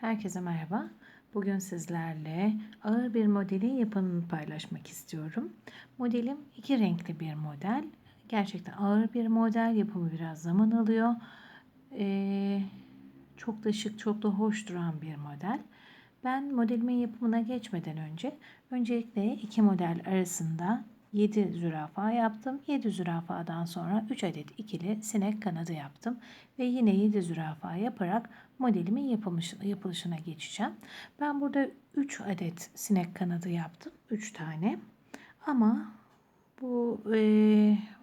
Herkese merhaba. Bugün sizlerle ağır bir modelin yapımını paylaşmak istiyorum. Modelim iki renkli bir model. Gerçekten ağır bir model. Yapımı biraz zaman alıyor. Ee, çok da şık, çok da hoş duran bir model. Ben modelimin yapımına geçmeden önce öncelikle iki model arasında 7 zürafa yaptım. 7 zürafadan sonra 3 adet ikili sinek kanadı yaptım. Ve yine 7 zürafa yaparak modelimin yapılışına, yapılışına geçeceğim. Ben burada 3 adet sinek kanadı yaptım. 3 tane. Ama bu e,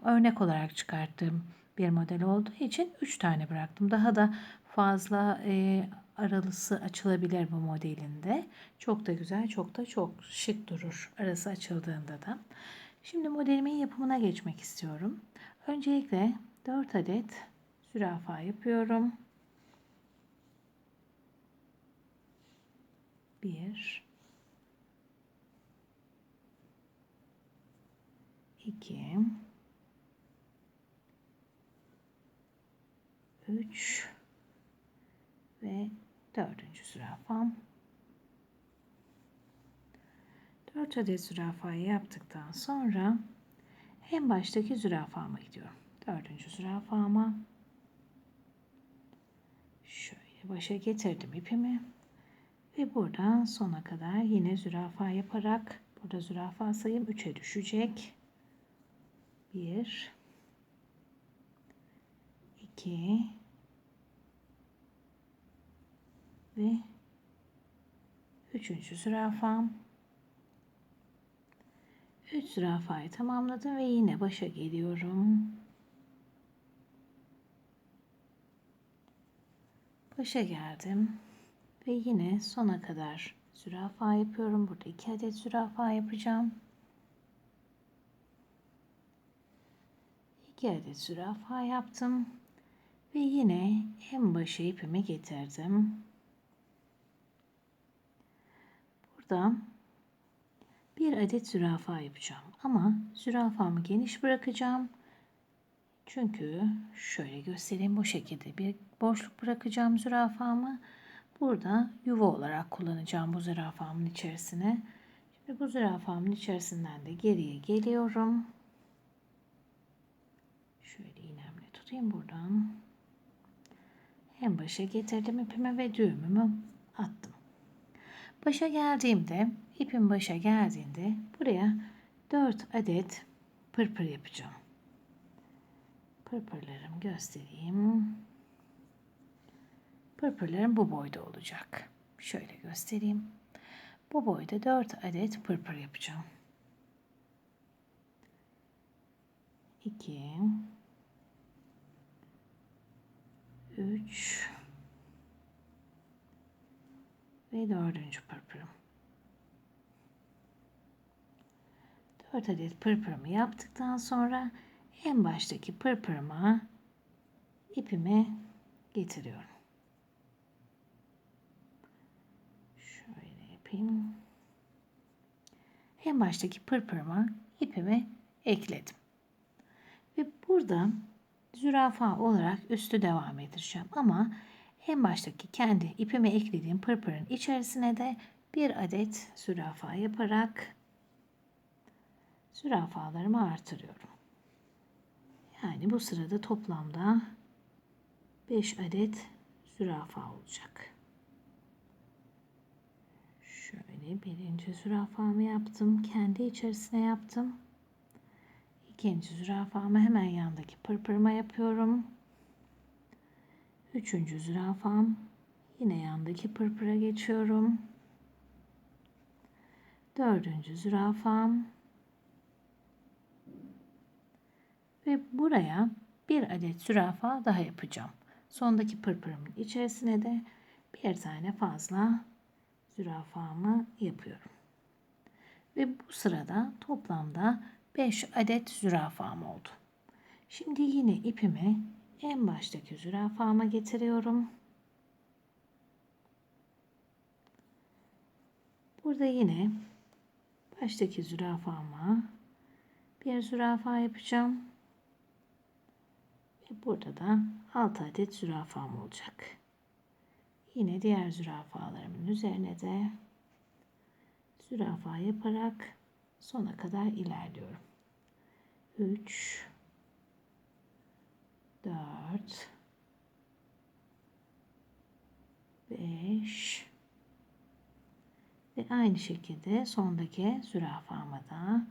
örnek olarak çıkarttığım bir model olduğu için 3 tane bıraktım. Daha da fazla e, aralısı açılabilir bu modelinde. Çok da güzel, çok da çok şık durur arası açıldığında da. Şimdi modelimin yapımına geçmek istiyorum. Öncelikle 4 adet zürafa yapıyorum. 1 2 3 ve dördüncü zürafam 4 adet zürafayı yaptıktan sonra en baştaki zürafama gidiyorum. Dördüncü zürafama şöyle başa getirdim ipimi ve buradan sona kadar yine zürafa yaparak burada zürafa sayım 3'e düşecek. 1 2 ve üçüncü zürafam 3 zürafayı tamamladım ve yine başa geliyorum. Başa geldim ve yine sona kadar zürafa yapıyorum. Burada 2 adet zürafa yapacağım. 2 adet zürafa yaptım ve yine en başa ipimi getirdim. Burada bir adet zürafa yapacağım. Ama zürafamı geniş bırakacağım. Çünkü şöyle göstereyim bu şekilde bir boşluk bırakacağım zürafamı. Burada yuva olarak kullanacağım bu zürafamın içerisine. Şimdi bu zürafamın içerisinden de geriye geliyorum. Şöyle iğnemle tutayım buradan. En başa getirdim ipimi ve düğümümü attım. Başa geldiğimde, ipin başa geldiğinde buraya 4 adet pırpır yapacağım. Pırpırlarımı göstereyim. Pırpırlarım bu boyda olacak. Şöyle göstereyim. Bu boyda 4 adet pırpır yapacağım. 2 3 ve dördüncü pırpırım. Dört adet pırpırımı yaptıktan sonra en baştaki pırpırıma ipimi getiriyorum. Şöyle yapayım. En baştaki pırpırıma ipimi ekledim. Ve burada zürafa olarak üstü devam edeceğim. Ama en baştaki kendi ipime eklediğim pırpırın içerisine de bir adet zürafa yaparak zürafalarımı artırıyorum. Yani bu sırada toplamda 5 adet zürafa olacak. Şöyle birinci zürafamı yaptım. Kendi içerisine yaptım. İkinci zürafamı hemen yandaki pırpırıma yapıyorum. Üçüncü zürafam. Yine yandaki pırpıra geçiyorum. Dördüncü zürafam. Buraya bir adet zürafa daha yapacağım. Sondaki pırpırımın içerisine de bir tane fazla zürafamı yapıyorum. Ve bu sırada toplamda 5 adet zürafam oldu. Şimdi yine ipimi en baştaki zürafama getiriyorum. Burada yine baştaki zürafama bir zürafa yapacağım. Ve burada da 6 adet zürafam olacak. yine diğer zürafalarımın üzerine de zürafa yaparak sona kadar ilerliyorum. 3 4 5 ve aynı şekilde sondaki zürafama da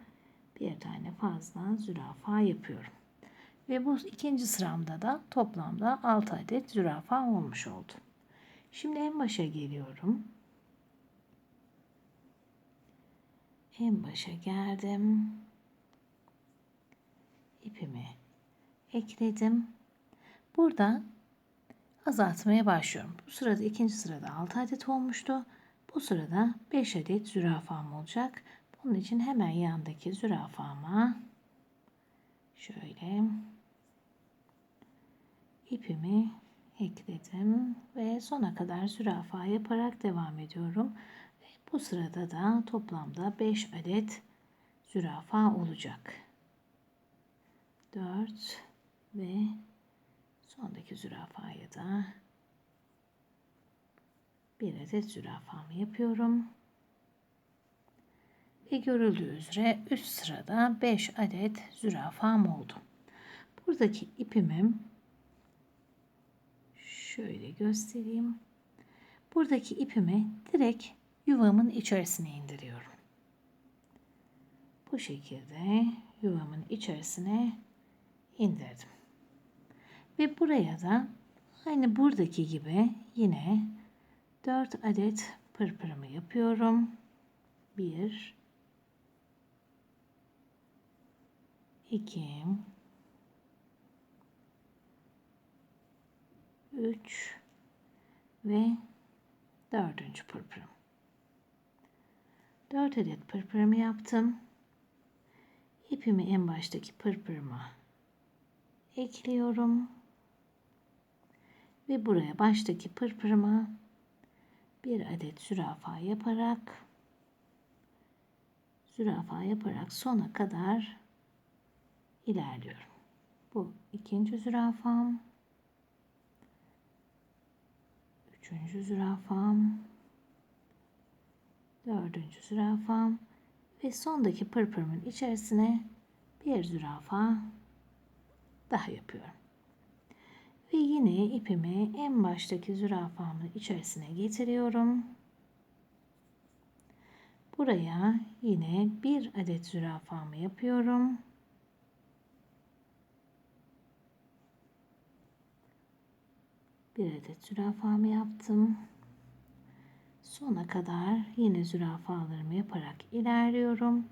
bir tane fazla zürafa yapıyorum. Ve bu ikinci sıramda da toplamda 6 adet zürafa olmuş oldu. Şimdi en başa geliyorum. En başa geldim. İpimi ekledim. Burada azaltmaya başlıyorum. Bu sırada ikinci sırada 6 adet olmuştu. Bu sırada 5 adet zürafam olacak. Bunun için hemen yandaki zürafama şöyle ipimi ekledim ve sona kadar zürafa yaparak devam ediyorum. Ve bu sırada da toplamda 5 adet zürafa olacak. 4 ve sondaki zürafaya da bir adet zürafamı yapıyorum. Ve görüldüğü üzere üst sırada 5 adet zürafam oldu. Buradaki ipimim şöyle göstereyim. Buradaki ipimi direkt yuvamın içerisine indiriyorum. Bu şekilde yuvamın içerisine indirdim. Ve buraya da aynı buradaki gibi yine 4 adet pırpırımı yapıyorum. 1 2 3 ve dördüncü pırpırım. 4 adet pırpırımı yaptım. İpimi en baştaki pırpırıma ekliyorum. Ve buraya baştaki pırpırıma bir adet zürafa yaparak zürafa yaparak sona kadar ilerliyorum. Bu ikinci zürafam. Üçüncü zürafam. Dördüncü zürafam. Ve sondaki pırpırımın içerisine bir zürafa daha yapıyorum. Ve yine ipimi en baştaki zürafamın içerisine getiriyorum. Buraya yine bir adet zürafamı yapıyorum. Bir adet zürafamı yaptım. Sona kadar yine zürafalarımı yaparak ilerliyorum.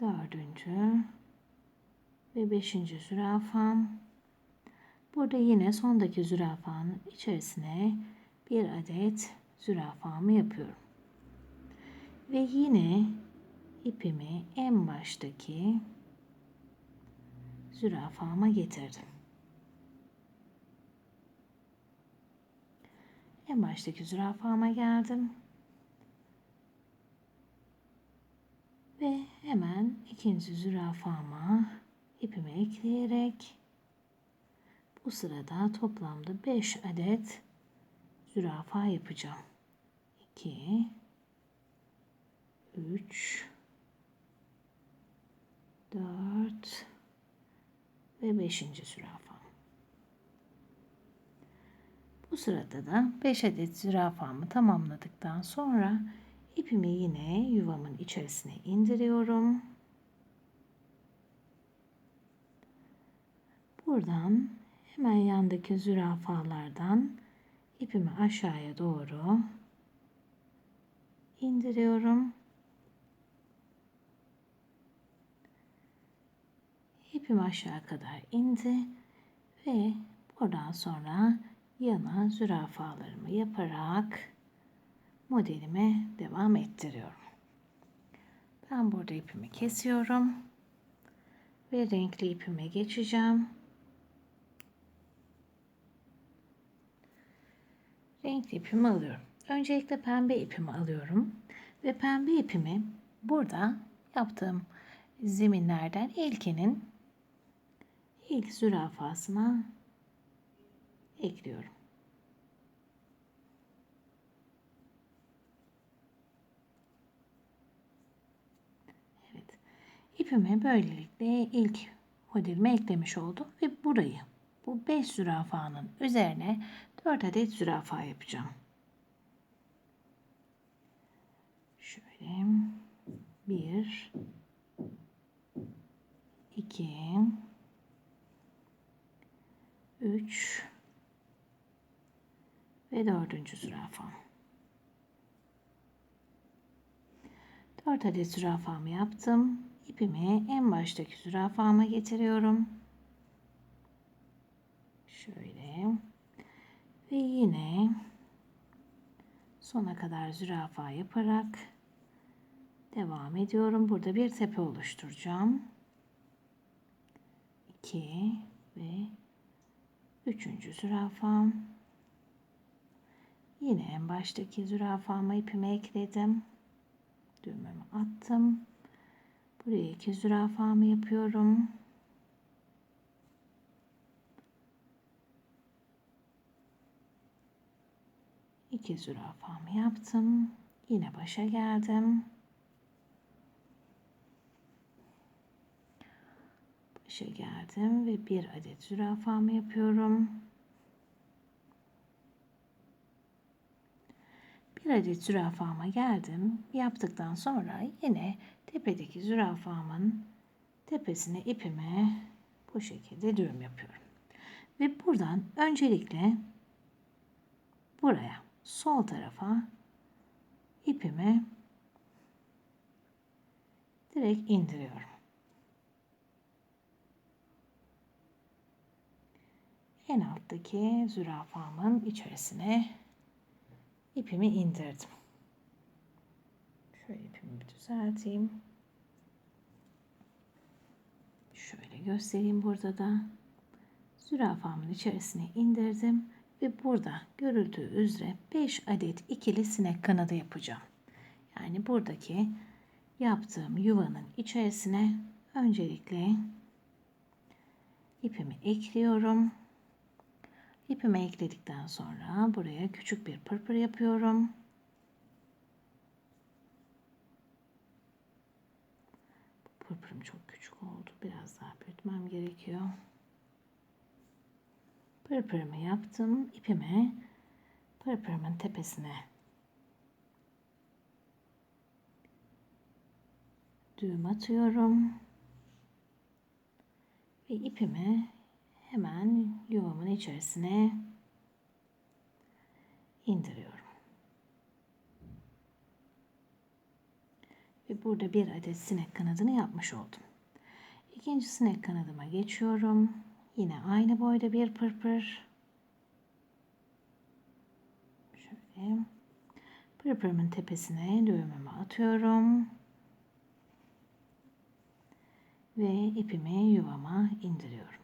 Dördüncü ve beşinci zürafam. Burada yine sondaki zürafanın içerisine bir adet zürafamı yapıyorum. Ve yine ipimi en baştaki zürafama getirdim. En baştaki zürafama geldim. Ve hemen ikinci zürafama ipimi ekleyerek bu sırada toplamda 5 adet zürafa yapacağım. 2 3 4 ve 5. zürafam. Bu sırada da 5 adet zürafamı tamamladıktan sonra ipimi yine yuvamın içerisine indiriyorum. Buradan hemen yandaki zürafalardan ipimi aşağıya doğru indiriyorum. İpim aşağı kadar indi ve buradan sonra yana zürafalarımı yaparak modelime devam ettiriyorum. Ben burada ipimi kesiyorum ve renkli ipime geçeceğim. Renkli ipimi alıyorum. Öncelikle pembe ipimi alıyorum ve pembe ipimi burada yaptığım zeminlerden ilkinin ilk zürafasına ekliyorum. Evet. İpimi böylelikle ilk modelime eklemiş oldum ve burayı bu 5 zürafanın üzerine 4 adet zürafa yapacağım. Şöyle 1 2 3 ve dördüncü zürafam. 4 adet zürafamı yaptım. İpimi en baştaki zürafama getiriyorum. Şöyle. Ve yine sona kadar zürafa yaparak devam ediyorum. Burada bir tepe oluşturacağım. 2 ve üçüncü zürafam. Yine en baştaki zürafama ipimi ekledim. Düğümümü attım. Buraya iki zürafamı yapıyorum. İki zürafamı yaptım. Yine başa geldim. Başa geldim ve bir adet zürafamı yapıyorum. Bir adet zürafama geldim. Yaptıktan sonra yine tepedeki zürafamın tepesine ipime bu şekilde düğüm yapıyorum. Ve buradan öncelikle buraya sol tarafa ipimi direkt indiriyorum. En alttaki zürafamın içerisine ipimi indirdim. Şöyle ipimi bir düzelteyim. Şöyle göstereyim burada da. Zürafamın içerisine indirdim ve burada görüldüğü üzere 5 adet ikili sinek kanadı yapacağım. Yani buradaki yaptığım yuvanın içerisine öncelikle ipimi ekliyorum. İpimi ekledikten sonra buraya küçük bir pırpır yapıyorum. Pırpırım çok küçük oldu. Biraz daha büyütmem gerekiyor. Pırpırımı yaptım. İpimi pırpırımın tepesine düğüm atıyorum. Ve ipimi hemen yuvamın içerisine indiriyorum. Ve burada bir adet sinek kanadını yapmış oldum. İkinci sinek kanadıma geçiyorum. Yine aynı boyda bir pırpır. Şöyle. Pırpırımın tepesine düğümümü atıyorum. Ve ipimi yuvama indiriyorum.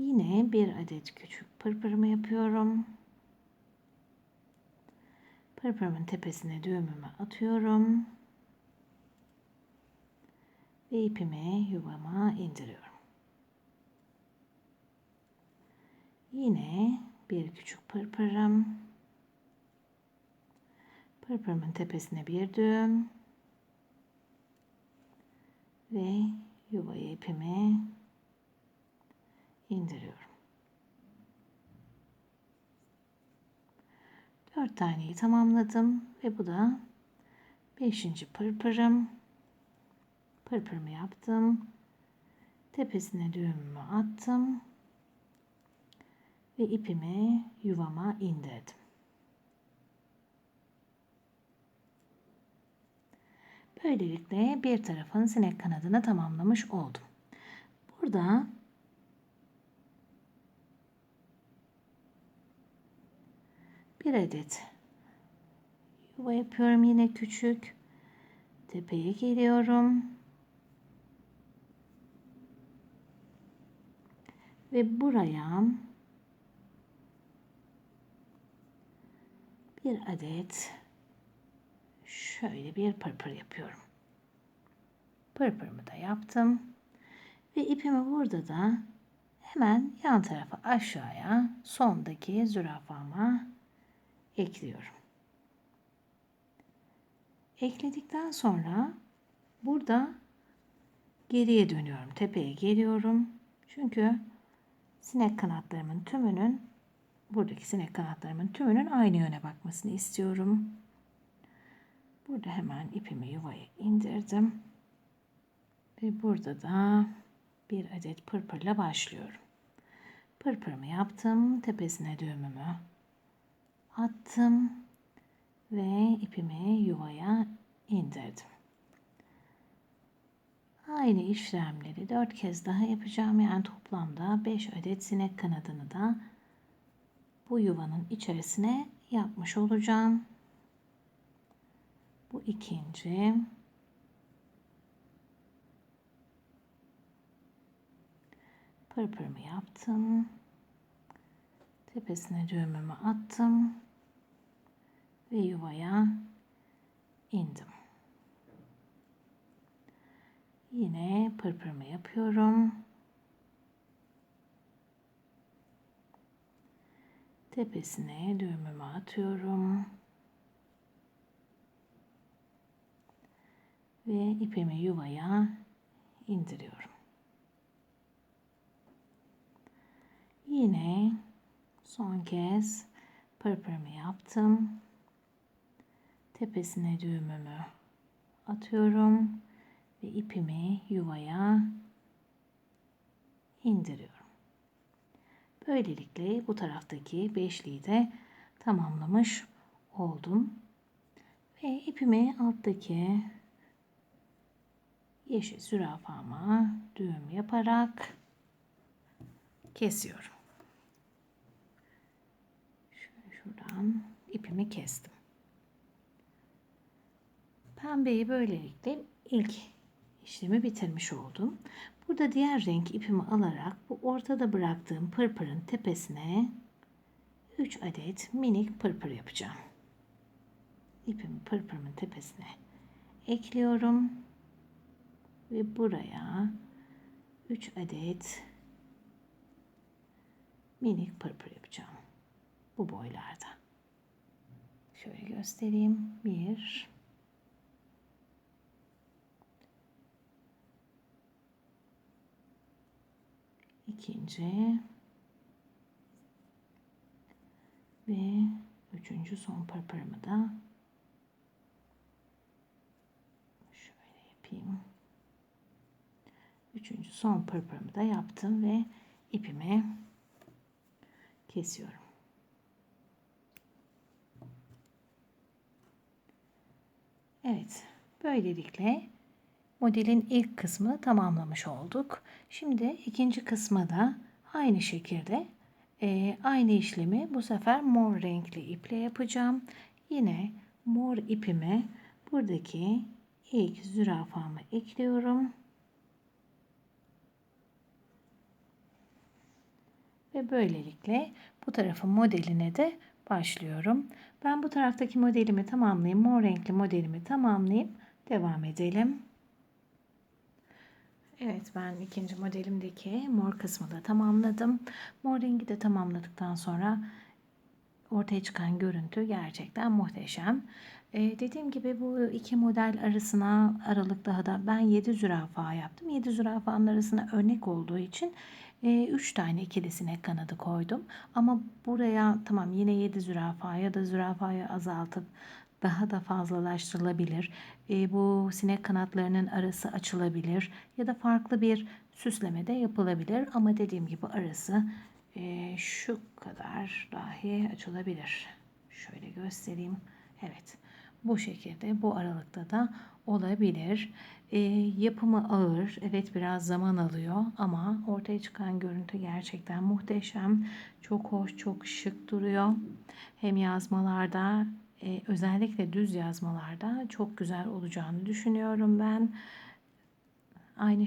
Yine bir adet küçük pırpırımı yapıyorum. Pırpırımın tepesine düğümümü atıyorum. Ve ipimi yuvama indiriyorum. Yine bir küçük pırpırım. Pırpırımın tepesine bir düğüm. Ve yuvaya ipimi indiriyorum. Dört taneyi tamamladım ve bu da beşinci pırpırım. Pırpırımı yaptım. Tepesine düğümümü attım. Ve ipimi yuvama indirdim. Böylelikle bir tarafın sinek kanadını tamamlamış oldum. Burada bir adet yuva yapıyorum yine küçük tepeye geliyorum ve buraya bir adet şöyle bir pırpır yapıyorum. pırpırımı da yaptım. Ve ipimi burada da hemen yan tarafa aşağıya sondaki zürafama ekliyorum. Ekledikten sonra burada geriye dönüyorum. Tepeye geliyorum. Çünkü sinek kanatlarımın tümünün buradaki sinek kanatlarımın tümünün aynı yöne bakmasını istiyorum. Burada hemen ipimi yuvaya indirdim. Ve burada da bir adet pırpırla başlıyorum. Pırpırımı yaptım. Tepesine düğümümü attım. Ve ipimi yuvaya indirdim. Aynı işlemleri dört kez daha yapacağım. Yani toplamda 5 adet sinek kanadını da bu yuvanın içerisine yapmış olacağım. Bu ikinci. Pırpırımı yaptım. Tepesine düğümümü attım. Ve yuvaya indim. Yine pırpırımı yapıyorum. Tepesine düğümümü atıyorum. Ve ipimi yuvaya indiriyorum. Yine son kez pırpırımı yaptım. Tepesine düğümümü atıyorum ve ipimi yuvaya indiriyorum. Böylelikle bu taraftaki beşliği de tamamlamış oldum. Ve ipimi alttaki yeşil zürafama düğüm yaparak kesiyorum. Şöyle şuradan ipimi kestim. Pembeyi böylelikle ilk işlemi bitirmiş oldum. Burada diğer renk ipimi alarak bu ortada bıraktığım pırpırın tepesine 3 adet minik pırpır yapacağım. İpimi pırpırımın tepesine ekliyorum. Ve buraya 3 adet minik pırpır yapacağım. Bu boylarda. Şöyle göstereyim. 1 ikinci ve üçüncü son pırpırımı da şöyle yapayım. Üçüncü son pırpırımı da yaptım ve ipimi kesiyorum. Evet, böylelikle modelin ilk kısmı tamamlamış olduk. Şimdi ikinci kısma da aynı şekilde e, aynı işlemi bu sefer mor renkli iple yapacağım. Yine mor ipimi buradaki ilk zürafamı ekliyorum. Ve böylelikle bu tarafın modeline de başlıyorum. Ben bu taraftaki modelimi tamamlayayım. Mor renkli modelimi tamamlayayım. Devam edelim. Evet ben ikinci modelimdeki mor kısmı da tamamladım. Mor rengi de tamamladıktan sonra ortaya çıkan görüntü gerçekten muhteşem. Ee, dediğim gibi bu iki model arasına aralık daha da ben 7 zürafa yaptım. 7 zürafanın arasına örnek olduğu için 3 e, tane ikilisine kanadı koydum. Ama buraya tamam yine 7 zürafa ya da zürafayı azaltıp daha da fazlalaştırılabilir. E, bu sinek kanatlarının arası açılabilir ya da farklı bir süsleme de yapılabilir. Ama dediğim gibi arası e, şu kadar dahi açılabilir. Şöyle göstereyim. Evet bu şekilde bu aralıkta da olabilir. E, yapımı ağır. Evet biraz zaman alıyor ama ortaya çıkan görüntü gerçekten muhteşem. Çok hoş, çok şık duruyor. Hem yazmalarda e, özellikle düz yazmalarda çok güzel olacağını düşünüyorum ben. Aynı